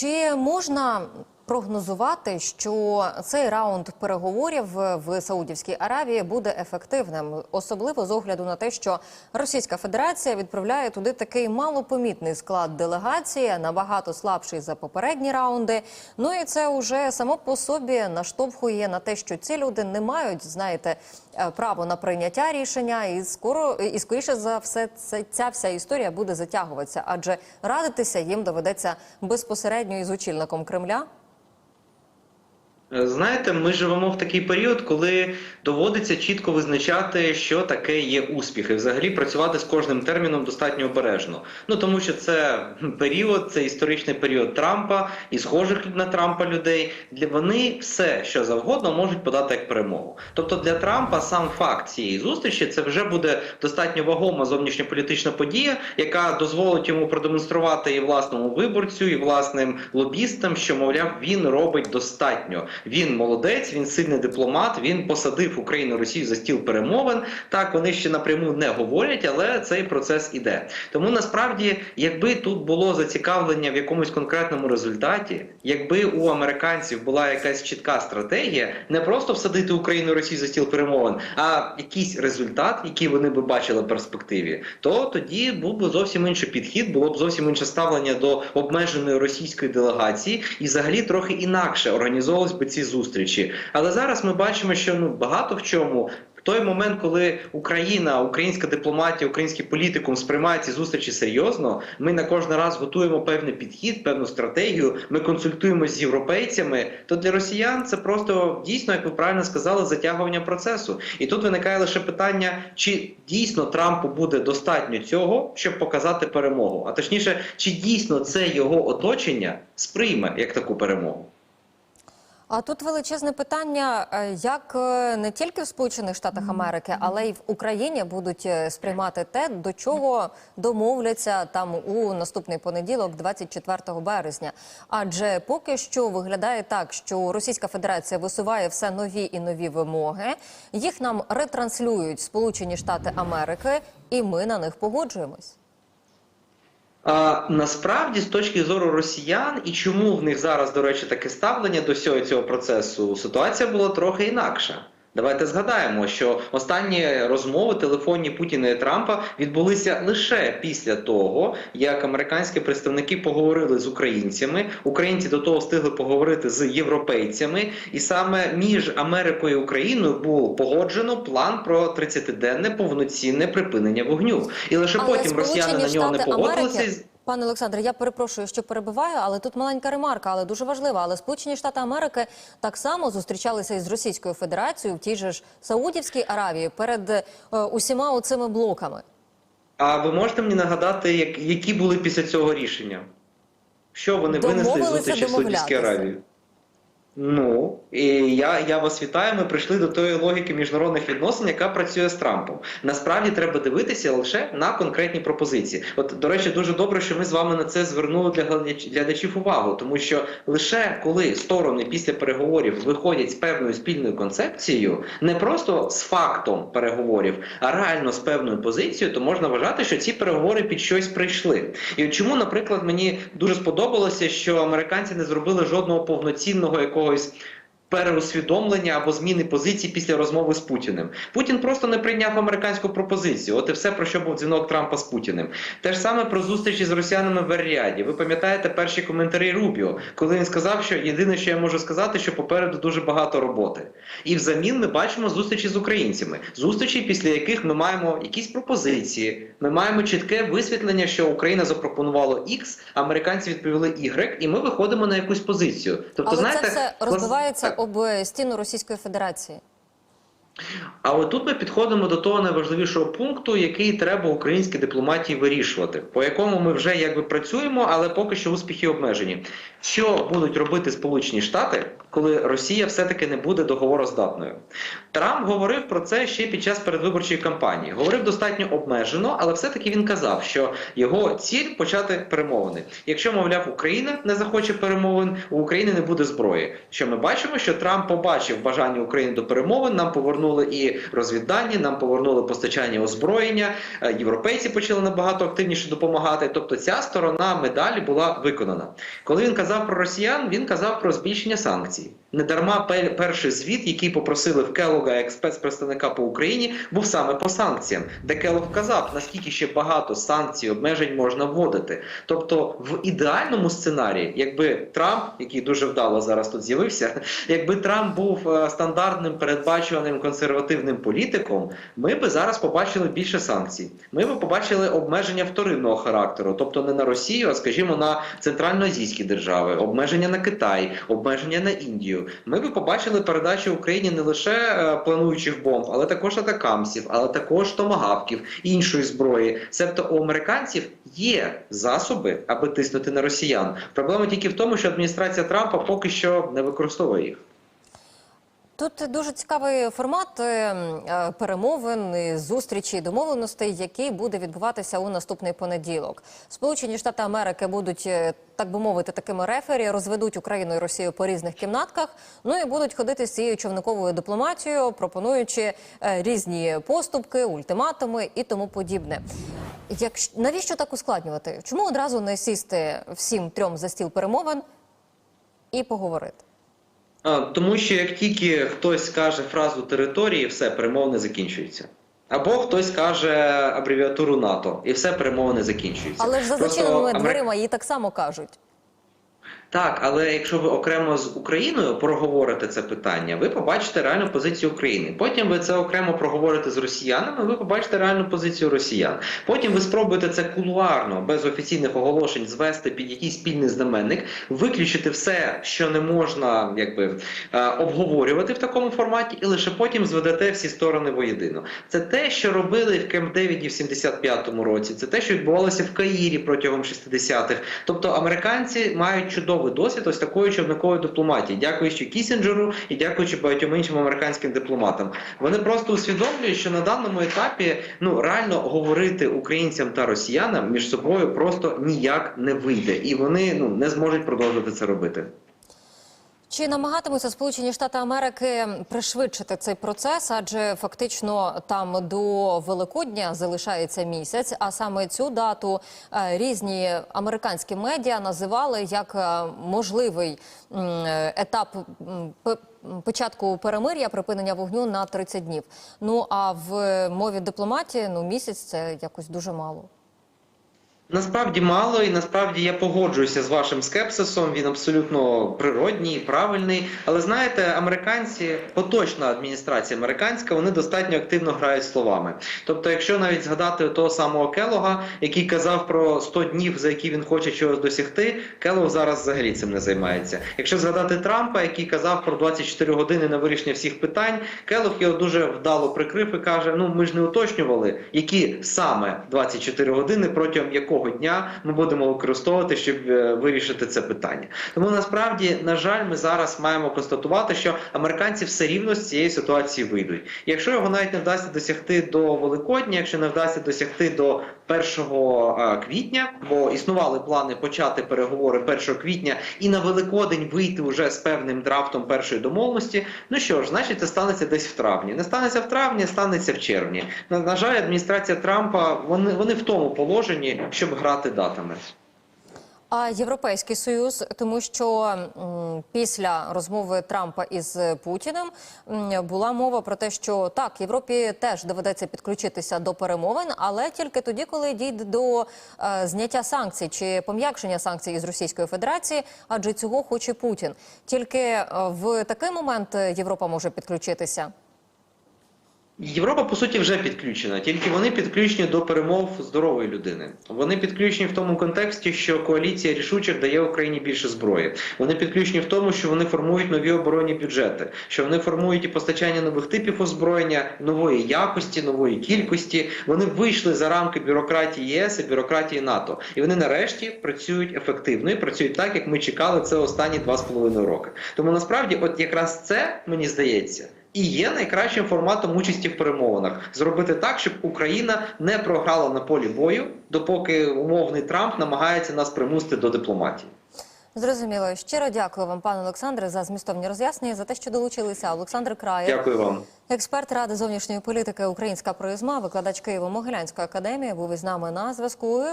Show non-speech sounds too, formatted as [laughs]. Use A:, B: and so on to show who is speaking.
A: Чи можна прогнозувати, що цей раунд переговорів в Саудівській Аравії буде ефективним, особливо з огляду на те, що Російська Федерація відправляє туди такий малопомітний склад делегації, набагато слабший за попередні раунди. Ну і це вже само по собі наштовхує на те, що ці люди не мають, знаєте, е, право на прийняття рішення, і скоро і скоріше за все, це ця вся історія буде затягуватися, адже радитися їм доведеться безпосередньо із очільником Кремля.
B: Е, Знаєте, ми живемо в такий період, коли доводиться чітко визначати, що таке є успіх, і взагалі працювати з кожним терміном достатньо обережно. Ну тому що це період, це історичний період Трампа і схожих на Трампа людей. Для вони все, що завгодно, можуть подати як перемогу. Тобто для Трампа сам факт цієї зустрічі це вже буде достатньо вагома зовнішньополітична подія, яка дозволить йому продемонструвати і власному виборцю, і власним лобістам, що мовляв він робить достатньо. Він молодець, він сильний дипломат. Він посадив Україну Росію за стіл перемовин. Так вони ще напряму не говорять, але цей процес іде. Тому насправді, якби тут було зацікавлення в якомусь конкретному результаті, якби у американців була якась чітка стратегія, не просто всадити Україну Росію за стіл перемовин, а якийсь результат, який вони би бачили в перспективі, то тоді був би зовсім інший підхід, було б зовсім інше ставлення до обмеженої російської делегації, і взагалі трохи інакше організовувались би ці зустрічі. Але зараз ми бачимо, що ну багато в чому. В той момент, коли Україна, українська дипломатія, український політикум сприймає ці зустрічі серйозно, ми на кожен раз готуємо певний підхід, певну стратегію. Ми консультуємося з європейцями. То для росіян це просто дійсно, як ви правильно сказали, затягування процесу. І тут виникає лише питання, чи дійсно Трампу буде достатньо цього, щоб показати перемогу, а точніше, чи дійсно це його оточення сприйме як таку перемогу.
A: А тут величезне питання, е, як е, не тільки в Сполучених Штатах Америки, але й в Україні будуть е, сприймати те, до чого домовляться там у наступний понеділок, 24 березня. Адже поки що виглядає так, що Російська Федерація висуває все нові і нові вимоги. Їх нам ретранслюють Сполучені Штати Америки, і ми на них погоджуємось.
B: Насправді, з точки зору росіян, і чому в них зараз, до речі, таке ставлення до всього цього процесу, ситуація була трохи інакша. Давайте згадаємо, що останні розмови телефонні Путіна і Трампа відбулися лише після того, як американські представники поговорили з українцями. Українці до того встигли поговорити з європейцями, і саме між Америкою і Україною був погоджено план про 30-денне повноцінне припинення вогню. І лише
A: Але
B: потім росіяни на нього не погодилися.
A: Америки- Пане Олександре, я перепрошую, що перебиваю, але тут маленька ремарка, але дуже важлива. Але Сполучені Штати Америки так само зустрічалися із Російською Федерацією в тій же ж Саудівській Аравії перед е, усіма оцими блоками.
B: А ви можете мені нагадати, як, які були після цього рішення? Що вони винесли з зустрічі в Саудівській. Аравії? Ну, і я, я вас вітаю. Ми прийшли до тої логіки міжнародних відносин, яка працює з Трампом. Насправді треба дивитися лише на конкретні пропозиції. От, до речі, дуже добре, що ми з вами на це звернули для глядач- глядачів увагу, тому що лише коли сторони після переговорів виходять з певною спільною концепцією, не просто з фактом переговорів, а реально з певною позицією, то можна вважати, що ці переговори під щось прийшли. І чому, наприклад, мені дуже сподобалося, що американці не зробили жодного повноцінного arroz Переусвідомлення або зміни позиції після розмови з Путіним. Путін просто не прийняв американську пропозицію. От і все про що був дзвінок Трампа з Путіним. Те ж саме про зустрічі з росіянами в Ер-Ріаді. Ви пам'ятаєте перші коментарі Рубіо, коли він сказав, що єдине, що я можу сказати, що попереду дуже багато роботи. І взамін ми бачимо зустрічі з українцями, зустрічі, після яких ми маємо якісь пропозиції. Ми маємо чітке висвітлення, що Україна запропонувала X, американці відповіли Y, і ми виходимо на якусь позицію. Тобто,
A: Але
B: знаєте,
A: це все розбивається. Об е, стіну Російської Федерації.
B: А от тут ми підходимо до того найважливішого пункту, який треба українській дипломатії вирішувати, по якому ми вже якби працюємо, але поки що успіхи обмежені. Що будуть робити Сполучені Штати, коли Росія все-таки не буде договороздатною? Трамп говорив про це ще під час передвиборчої кампанії. Говорив достатньо обмежено, але все-таки він казав, що його ціль почати перемовини. Якщо, мовляв, Україна не захоче перемовин, у України не буде зброї. Що ми бачимо, що Трамп побачив бажання України до перемовин, нам повернули і розвіддані, нам повернули постачання озброєння. е, Європейці почали набагато активніше допомагати. Тобто, ця сторона медалі була виконана. Коли він казав про росіян, він казав про збільшення санкцій. Недарма пе- перший звіт, який попросили в Келога як спецпредставника по Україні, був саме по санкціям, де Келог вказав, наскільки ще багато санкцій, обмежень можна вводити. Тобто, в ідеальному сценарії, якби Трамп, який дуже вдало зараз тут з'явився, [laughs] якби Трамп був е, стандартним передбачуваним консервативним політиком, ми би зараз побачили більше санкцій. Ми би побачили обмеження вторинного характеру, тобто не на Росію, а скажімо на центральноазійські держави, обмеження на Китай, обмеження на Індію. Ми би побачили передачу Україні не лише е, плануючих бомб, але також атакамсів, але також томагавків, іншої зброї. Себто у американців є засоби, аби тиснути на росіян. Проблема тільки в тому, що адміністрація Трампа поки що не використовує їх.
A: Тут дуже цікавий формат е, е, перемовин, зустрічі домовленостей, який буде відбуватися у наступний понеділок. Сполучені Штати Америки будуть, е, так би мовити, такими рефері, розведуть Україну і Росію по різних кімнатках. Ну і будуть ходити з цією човниковою дипломатією, пропонуючи різні поступки, ультиматуми і тому подібне. Якщо навіщо так ускладнювати? Чому одразу не сісти всім трьом за стіл перемовин і поговорити?
B: Тому що як тільки хтось каже фразу території, все перемовини закінчуються. Або хтось каже абревіатуру НАТО, і все перемовини закінчуються.
A: Але ж за
B: Просто
A: зачиненими
B: Амер-
A: дверима її так само кажуть.
B: Так, але якщо ви окремо з Україною проговорите це питання, ви побачите реальну позицію України. Потім ви це окремо проговорите з росіянами, ви побачите реальну позицію росіян. Потім ви спробуєте це кулуарно, без офіційних оголошень, звести під якийсь спільний знаменник, виключити все, що не можна якби е, обговорювати в такому форматі, і лише потім зведете всі сторони воєдино. Це те, що робили в Кемп Девіді в 75-му році. Це те, що відбувалося в Каїрі протягом 60-х. Тобто американці мають чудовий досвід ось такої човникової дипломатії, дякуючи Кісінджеру і дякуючи багатьом іншим американським дипломатам. Вони просто усвідомлюють, що на даному етапі ну реально говорити українцям та росіянам між собою просто ніяк не вийде, і вони ну не зможуть продовжувати це робити.
A: Чи намагатимуться Сполучені Штати Америки пришвидшити цей процес? Адже фактично там до Великодня залишається місяць. А саме цю дату е, різні американські медіа називали як е, можливий е, етап початку перемир'я, припинення вогню на 30 днів. Ну а в мові дипломатії ну місяць це якось дуже мало.
B: Насправді мало, і насправді я погоджуюся з вашим скепсисом. Він абсолютно природній, правильний. Але знаєте, американці, поточна адміністрація американська, вони достатньо активно грають словами. Тобто, якщо навіть згадати того самого Келога, який казав про 100 днів, за які він хоче чогось досягти, Келог зараз взагалі цим не займається. Якщо згадати Трампа, який казав про 24 години на вирішення всіх питань, Келог його дуже вдало прикрив і каже: Ну ми ж не уточнювали, які саме 24 години протягом якого дня ми будемо використовувати, щоб е, вирішити це питання. Тому насправді, на жаль, ми зараз маємо констатувати, що американці все рівно з цієї ситуації вийдуть. Якщо його навіть не вдасться досягти до Великодня, якщо не вдасться досягти до 1 е, квітня, бо існували плани почати переговори 1 квітня і на Великодень вийти вже з певним драфтом першої домовленості. Ну що ж, значить, це станеться десь в травні. Не станеться в травні, станеться в червні. На, на жаль, адміністрація Трампа вони, вони в тому положенні, щоб грати датами.
A: А Європейський союз, тому що після розмови Трампа із Путіним була мова про те, що так Європі теж доведеться підключитися до перемовин, але тільки тоді, коли дійде до е, зняття санкцій чи пом'якшення санкцій із Російської Федерації, адже цього хоче Путін. Тільки е, в такий момент Європа може підключитися.
B: Європа по суті вже підключена, тільки вони підключені до перемов здорової людини. Вони підключені в тому контексті, що коаліція рішучих дає Україні більше зброї. Вони підключені в тому, що вони формують нові оборонні бюджети, що вони формують і постачання нових типів озброєння, нової якості, нової кількості. Вони вийшли за рамки бюрократії ЄС і бюрократії НАТО, і вони нарешті працюють ефективно і працюють так, як ми чекали це останні два з половиною роки. Тому насправді, от якраз це мені здається. І є найкращим форматом участі в перемовинах зробити так, щоб Україна не програла на полі бою, допоки умовний Трамп намагається нас примусити до дипломатії.
A: Зрозуміло. Щиро дякую вам, пане Олександре, за змістовні роз'яснення, за те, що долучилися. Олександр Краєв,
B: Дякую вам.
A: експерт Ради зовнішньої політики Українська призма, викладач Києво-Могилянської академії, був із нами на зв'язку.